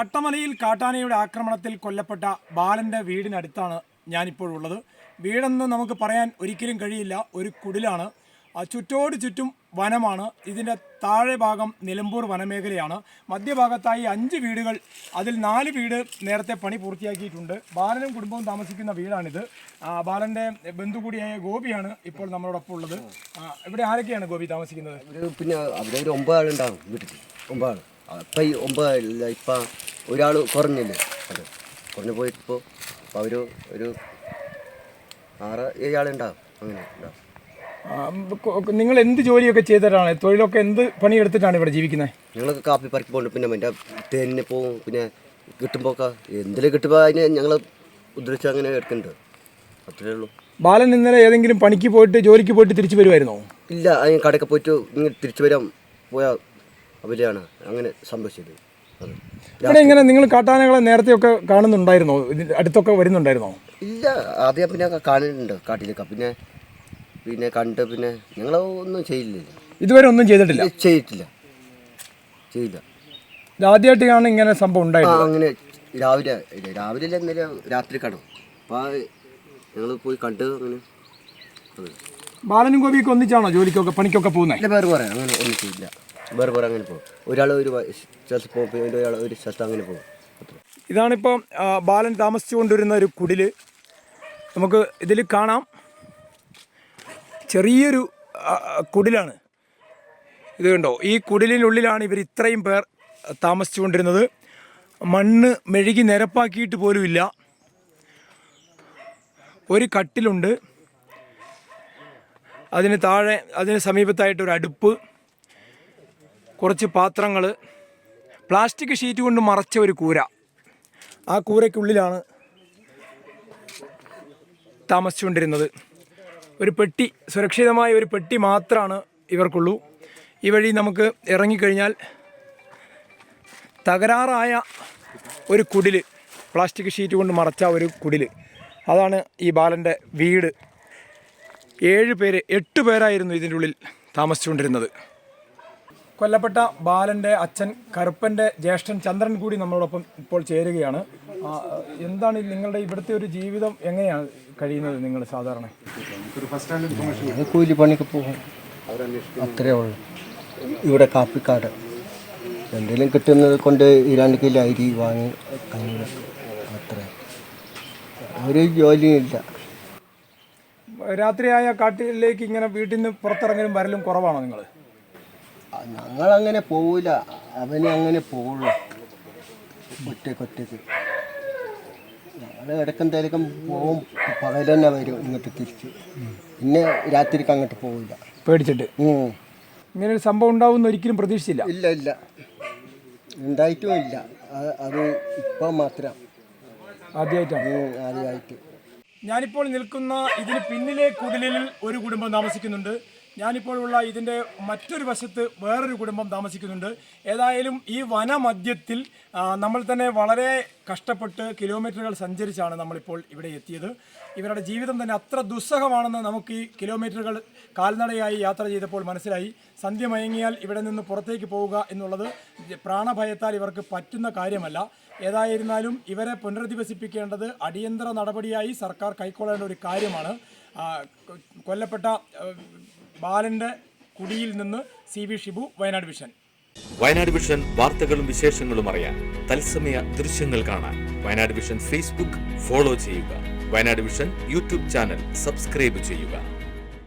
അട്ടമലയിൽ കാട്ടാനയുടെ ആക്രമണത്തിൽ കൊല്ലപ്പെട്ട ബാലന്റെ വീടിനടുത്താണ് ഞാനിപ്പോഴുള്ളത് വീടെന്ന് നമുക്ക് പറയാൻ ഒരിക്കലും കഴിയില്ല. ഒരു കുടിലാണ്. ചുറ്റോട് ചുറ്റും വനമാണ്. ഇതിന്റെ താഴെ ഭാഗം നിലമ്പൂർ വനമേഖലയാണ്. മധ്യഭാഗത്തായി അഞ്ച് വീടുകൾ. അതിൽ നാല് വീട് നേരത്തെ പണി പൂർത്തിയാക്കിയിട്ടുണ്ട്. ബാലനും കുടുംബവും താമസിക്കുന്ന വീടാണിത്. ബാലന്റെ ബന്ധു കൂടിയായ ഗോപിയാണ് ഇപ്പോൾ നമ്മളോടൊപ്പം ഉള്ളത്. ഇവിടെ ആരൊക്കെയാണ് ഗോപി താമസിക്കുന്നത്? പിന്നെ അവിടെ ഒരു ഒമ്പത് ആളുണ്ടാകും വീട്ടിൽ. ഒമ്പത് ആൾ അപ്പം ഈ ഒമ്പത് ആളില്ല ഇപ്പം ഒരാൾ കുറഞ്ഞില്ലേ? അത്. കുറഞ്ഞു പോയിപ്പോൾ അപ്പോൾ അവർ ഒരു ആറ് ഏഴ് ആളുണ്ടാവും അങ്ങനെ ഉണ്ടാവും നിങ്ങൾ എന്ത് ജോലിയൊക്കെ ചെയ്തിട്ടാണ് തൊഴിലൊക്കെ എന്ത് പണിയെടുത്തിട്ടാണ് ഇവിടെ ജീവിക്കുന്നത് ഞങ്ങളൊക്കെ കാപ്പി പറിക്ക് പോകുന്നുണ്ട് പിന്നെ മറ്റേ തേനിന് പോവും. പിന്നെ കിട്ടുമ്പോൾ ഒക്കെ എന്തെങ്കിലും കിട്ടുമ്പോൾ അതിന് ഞങ്ങൾ ഉദ്ദേശിച്ച് അങ്ങനെ എടുക്കുന്നുണ്ട് അത്രേ ഉള്ളൂ. ബാലൻ ഇന്നലെ ഏതെങ്കിലും പണിക്ക് പോയിട്ട് ജോലിക്ക് പോയിട്ട് തിരിച്ചു വരുമായിരുന്നോ ഇല്ല അതിന് കടയൊക്കെ പോയിട്ട് ഇങ്ങനെ തിരിച്ചു വരാൻ പോയ അവരെയാണ് അങ്ങനെ സംഭവിച്ചത്. അത്. ഇവിടെ ഇങ്ങനെ നിങ്ങൾ കാട്ടാനകളെ നേരത്തെയൊക്കെ കാണുന്നുണ്ടായിരുന്നോ? ഇതിന്റെ അടുത്തൊക്കെ വരുന്നുണ്ടായിരുന്നോ? ഇല്ല ആദ്യം പിന്നെ കാണുന്നുണ്ട് കാട്ടിലൊക്കെ. പിന്നെ പിന്നെ കണ്ട് പിന്നെ ഞങ്ങൾ ഒന്നും ചെയ്യില്ല ഇതുവരെ ഒന്നും ചെയ്തിട്ടില്ല? ചെയ്തിട്ടില്ല. ചെയ്തില്ല ഇതാദ്യമായിട്ടാണ് ഇങ്ങനെ സംഭവം ആ അങ്ങനെ രാവിലെ ഇല്ല, രാവിലെ അല്ല ഇന്നലെ രാത്രി കാണും. അപ്പോൾ ഞങ്ങൾ പോയി കണ്ട് അങ്ങനെ അത്. ബാലനും ഗോപിയൊക്കെ ഒന്നിച്ചാണോ ജോലിക്കൊക്കെ പണിക്കൊക്കെ പോകുന്നത് ഇല്ല വേറെ പറയാം. അങ്ങനെ ഒന്നും ചെയ്യില്ല. വേറെ അങ്ങനെ പോകും. ഒരാൾ ഒരു സ്ഥലത്ത് പോകും ഒരാൾ ഒരു സ്ഥലത്ത് അങ്ങനെ പോകും. അത്ര. ഇതാണിപ്പം ബാലൻ താമസിച്ചുകൊണ്ടിരുന്ന ഒരു കുടിൽ. നമുക്ക് ഇതിൽ കാണാം. ചെറിയൊരു കുടിലാണ്. ഇത് കണ്ടോ? ഈ കുടിലിനുള്ളിലാണ് ഇവർ ഇത്രയും പേർ താമസിച്ചുകൊണ്ടിരുന്നത്. മണ്ണ് മെഴുകി നിരപ്പാക്കിയിട്ട് പോലുമില്ല ഒരു കട്ടിലുണ്ട്. അതിന് താഴെ അതിന് സമീപത്തായിട്ടൊരു അടുപ്പ്. കുറച്ച് പാത്രങ്ങൾ പ്ലാസ്റ്റിക് ഷീറ്റ് കൊണ്ട് മറച്ച ഒരു കൂര. ആ കൂരയ്ക്കുള്ളിലാണ് താമസിച്ചുകൊണ്ടിരുന്നത്. ഒരു പെട്ടി സുരക്ഷിതമായ ഒരു പെട്ടി മാത്രമാണ് ഇവർക്കുള്ളൂ. ഈ വഴി നമുക്ക് ഇറങ്ങിക്കഴിഞ്ഞാൽ തകരാറായ ഒരു കുടിൽ പ്ലാസ്റ്റിക് ഷീറ്റ് കൊണ്ട് മറച്ച ഒരു കുടിൽ അതാണ് ഈ ബാലന്റെ വീട്. ഏഴ് പേര് എട്ട് പേരായിരുന്നു ഇതിന്റെ ഉള്ളിൽ താമസിച്ചുകൊണ്ടിരുന്നത്. കൊല്ലപ്പെട്ട ബാലന്റെ അച്ഛൻ കറുപ്പന്റെ ജ്യേഷ്ഠൻ ചന്ദ്രൻ കൂടി നമ്മളോടൊപ്പം ഇപ്പോൾ ചേരുകയാണ്. എന്താണ് നിങ്ങളുടെ ഇവിടുത്തെ ഒരു ജീവിതം എങ്ങനെയാണ് കഴിയുന്നത് നിങ്ങൾ സാധാരണ? കൂലിപ്പണിക്ക് പോകും. അത്രേ ഉള്ളൂ. ഇവിടെ കാപ്പിക്കാട്. എന്തെങ്കിലും കിട്ടുന്നത് കൊണ്ട് ഇരാണ്ട് രണ്ട് കിലോ അരി വാങ്ങി അങ്ങനെ അത്ര. ഒരു ജോലിയും ഇല്ല. രാത്രിയായ കാട്ടിലേക്ക് ഇങ്ങനെ വീട്ടിൽ നിന്ന് പുറത്തിറങ്ങലും വരലും കുറവാണോ നിങ്ങൾ? ഞങ്ങളങ്ങനെ പോവില്ല അവനെ അങ്ങനെ പോവുള്ളൂ. ഒറ്റയ്ക്ക് ഒറ്റയ്ക്ക് ഞങ്ങൾ ഇടക്കെന്തായാലും പോവും. പകൽ തന്നെ വരും ഇങ്ങോട്ട് തിരിച്ച്. പിന്നെ രാത്രിക്ക് അങ്ങോട്ട് പോവില്ല പേടിച്ചിട്ട്. ഇങ്ങനെ ഒരു സംഭവം ഉണ്ടാവുമെന്ന് ഒരിക്കലും പ്രതീക്ഷിച്ചില്ല? ഇല്ല ഇല്ല. ഉണ്ടായിട്ടും ഇല്ല. അത് ഇപ്പം മാത്രം. ആദ്യമായിട്ടാണ് ആദ്യമായിട്ട് ഞാനിപ്പോൾ നിൽക്കുന്ന ഇതിന് പിന്നിലെ കുടിലിൽ ഒരു കുടുംബം താമസിക്കുന്നുണ്ട്. ഞാനിപ്പോൾ ഉള്ള ഇതിന്റെ മറ്റൊരു വശത്ത് വേറൊരു കുടുംബം താമസിക്കുന്നുണ്ട്. ഏതായാലും ഈ വനമധ്യത്തിൽ നമ്മൾ തന്നെ വളരെ കഷ്ടപ്പെട്ട് കിലോമീറ്ററുകൾ സഞ്ചരിച്ചാണ് നമ്മളിപ്പോൾ ഇവിടെ എത്തിയത്. ഇവരുടെ ജീവിതം തന്നെ അത്ര ദുസ്സഹമാണെന്ന് നമുക്ക് ഈ കിലോമീറ്ററുകൾ കാൽനടയായി യാത്ര ചെയ്തപ്പോൾ മനസ്സിലായി. സന്ധ്യ മയങ്ങിയാൽ ഇവിടെ നിന്ന് പുറത്തേക്ക് പോവുക എന്നുള്ളത് പ്രാണഭയത്താൽ ഇവർക്ക് പറ്റുന്ന കാര്യമല്ല. ഏതായിരുന്നാലും ഇവരെ പുനരധിവസിപ്പിക്കേണ്ടത് അടിയന്തര നടപടിയായി സർക്കാർ കൈക്കൊള്ളേണ്ട ഒരു കാര്യമാണ്. കൊല്ലപ്പെട്ട ബാലന്റെ കുടിയിൽ നിന്ന് C V Shibu Wayanad vision. Wayanad vision വാർത്തകളും വിശേഷങ്ങളും അറിയാൻ തത്സമയ ദൃശ്യങ്ങൾ കാണാൻ വയനാട് വിഷൻ ഫേസ്ബുക്ക് ഫോളോ ചെയ്യുക. Wayanad vision YouTube channel subscribe ചെയ്യുക.